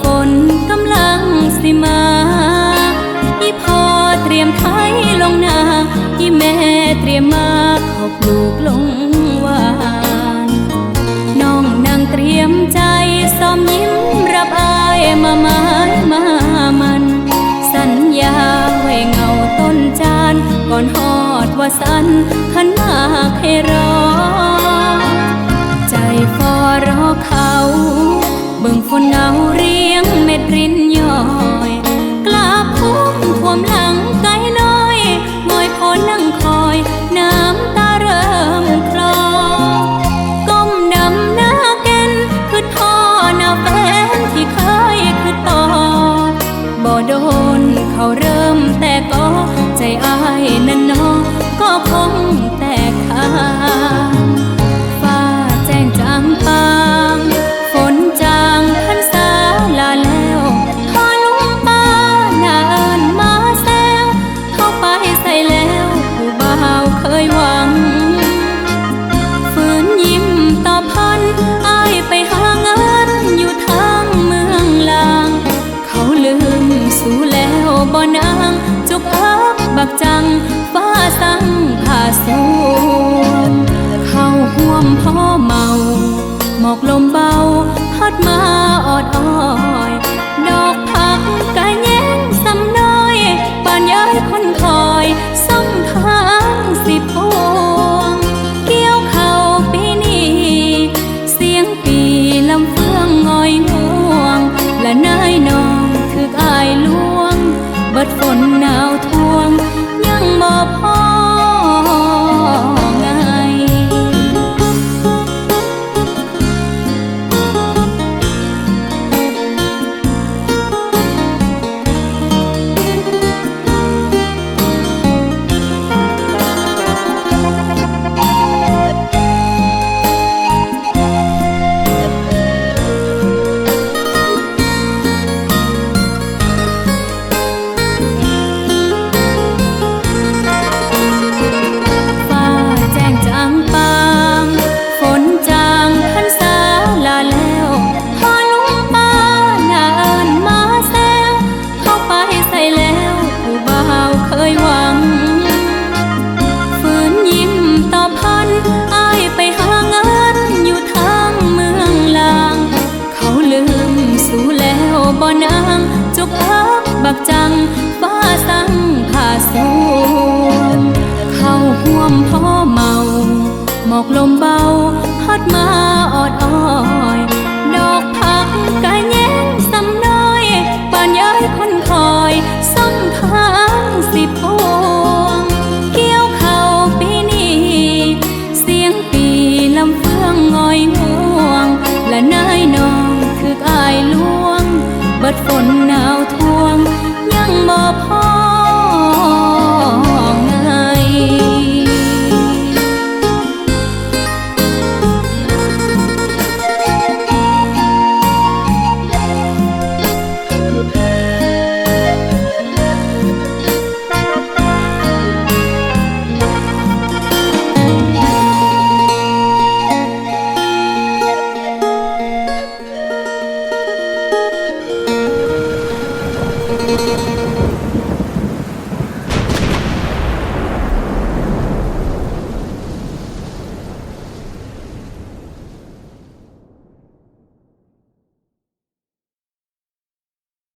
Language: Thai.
ฝนกำลังสิมาอีพ่อเตรียมไทยลงนาอีแม่เตรียมมาเขาปลูกลงหวานน้องนางเตรียมใจซ้อมยิ้มรับอายมาไม้มามัน สัญญาไว้เงาต้นจานก่อนหอดว่าสันขัน นั่นน้อก็คงแตกขา ฟ้าสั่งผ่าสูนเข้าห่วมพ่อเมา หมอกลมเบา พัดมาออดอ้อ nào thuông nhưng một hôm